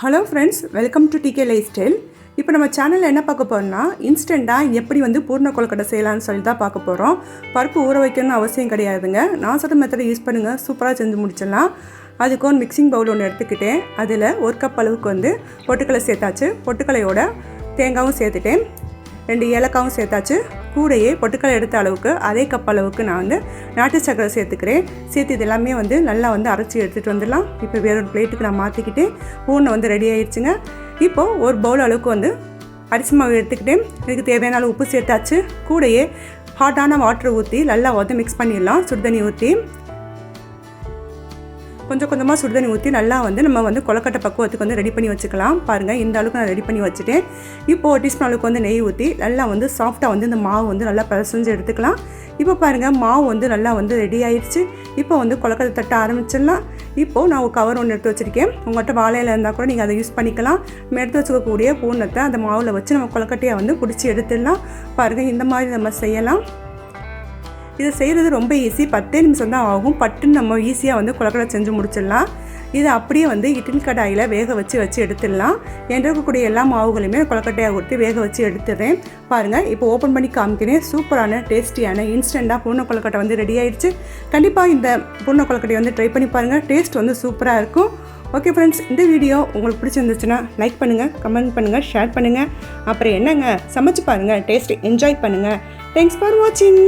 Hello friends welcome to DK lifestyle இப்போ நம்ம சேனலில் என்ன பார்க்க போகிறோம்னா இன்ஸ்டண்ட்டாக எப்படி வந்து பூர்ண கொழுக்கட்டை செய்யலாம்னு சொல்லி தான் பார்க்க போகிறோம் பருப்பு ஊற வைக்கணும்னு அவசியம் கிடையாதுங்க. நான் சொல்கிற மெத்தடை யூஸ் பண்ணுங்கள் சூப்பராக செஞ்சு முடிச்சிடலாம். அதுக்கு ஒரு மிக்சிங் பவுல் ஒன்று எடுத்துக்கிட்டேன். அதில் ஒரு கப் அளவுக்கு வந்து பொட்டுக்கலை சேர்த்தாச்சு. பொட்டுக்கலையோட தேங்காயும் சேர்த்துட்டேன். ரெண்டு ஏலக்காவும் சேர்த்தாச்சு. கூடையே பொட்டுக்கடலை எடுத்த அளவுக்கு அதே கப் அளவுக்கு நான் வந்து நாட்டு சக்கரை சேர்த்துக்கிறேன். சேர்த்து இது எல்லாமே வந்து நல்லா வந்து அரைச்சி எடுத்துகிட்டு வந்துடலாம். இப்போ வேற ஒரு பிளேட்டுக்கு நான் மாற்றிக்கிட்டு பூனை வந்து ரெடி ஆயிடுச்சுங்க இப்போது ஒரு பவுல் அளவுக்கு வந்து அரிசி மாவு எடுத்துக்கிட்டேன். இதுக்கு தேவையான அளவு உப்பு சேர்த்தாச்சு. கூடையே ஹாட்டான வாட்டர் ஊற்றி நல்லா வந்து மிக்ஸ் பண்ணிடலாம். சுடுதண்ணி ஊற்றி கொஞ்சம் கொஞ்சமாக சுடுதண்ணி ஊற்றி நல்லா வந்து நம்ம வந்து கொலக்கட்டை பக்குவத்துக்கு வந்து ரெடி பண்ணி வச்சுக்கலாம். பாருங்கள் இந்த அளவுக்கு நான் ரெடி பண்ணி வச்சுட்டேன். இப்போது டீஸ்பூன் அளவுக்கு வந்து நெய் ஊற்றி நல்லா வந்து சாஃப்டாக வந்து இந்த மாவு வந்து நல்லா பசஞ்சு எடுத்துக்கலாம். இப்போ பாருங்கள் மாவு வந்து நல்லா வந்து ரெடி ஆயிடுச்சு. இப்போ வந்து கொலக்கட்டை தட்ட ஆரம்பிச்சிடலாம். இப்போது நான் கவர் ஒன்று எடுத்து வச்சுருக்கேன். உங்கள்கிட்ட வாழையில் இருந்தால் கூட நீங்கள் அதை யூஸ் பண்ணிக்கலாம். நம்ம எடுத்து வச்சுக்கக்கூடிய பூனத்தை அந்த மாவில் வச்சு நம்ம கொலக்கட்டையை வந்து பிடிச்சி எடுத்துடலாம். பாருங்கள் இந்த மாதிரி நம்ம செய்யலாம். இதை செய்கிறது ரொம்ப ஈஸி பத்தே நிமிஷம் தான் ஆகும். பட்டுன்னு நம்ம ஈஸியாக வந்து குளக்கடை செஞ்சு முடிச்சிடலாம். இதை அப்படியே வந்து இட்லி கடாயில் வேக வச்சு வச்சு எடுத்துடலாம். என்கிட்ட இருக்கக்கூடிய எல்லா மாவுகளையுமே கொலக்கட்டையாக கொடுத்து வேக வச்சு எடுத்துடுறேன். பாருங்கள் இப்போ ஓப்பன் பண்ணி காமிக்கிறேன். சூப்பரான டேஸ்டியான இன்ஸ்டண்ட்டாக பூர்ண கொலக்கட்டை வந்து ரெடி ஆயிடுச்சு. கண்டிப்பாக இந்த பூர்ண கொலக்கட்டையை வந்து ட்ரை பண்ணி பாருங்கள் டேஸ்ட் வந்து சூப்பராக இருக்கும். ஓகே ஃப்ரெண்ட்ஸ் இந்த வீடியோ உங்களுக்கு பிடிச்சிருந்துச்சுன்னா லைக் பண்ணுங்கள் கமெண்ட் பண்ணுங்கள் ஷேர் பண்ணுங்கள் அப்புறம் என்னங்க? சமைச்சு பாருங்கள் டேஸ்ட் என்ஜாய் பண்ணுங்கள் தேங்க்ஸ் ஃபார் வாட்சிங்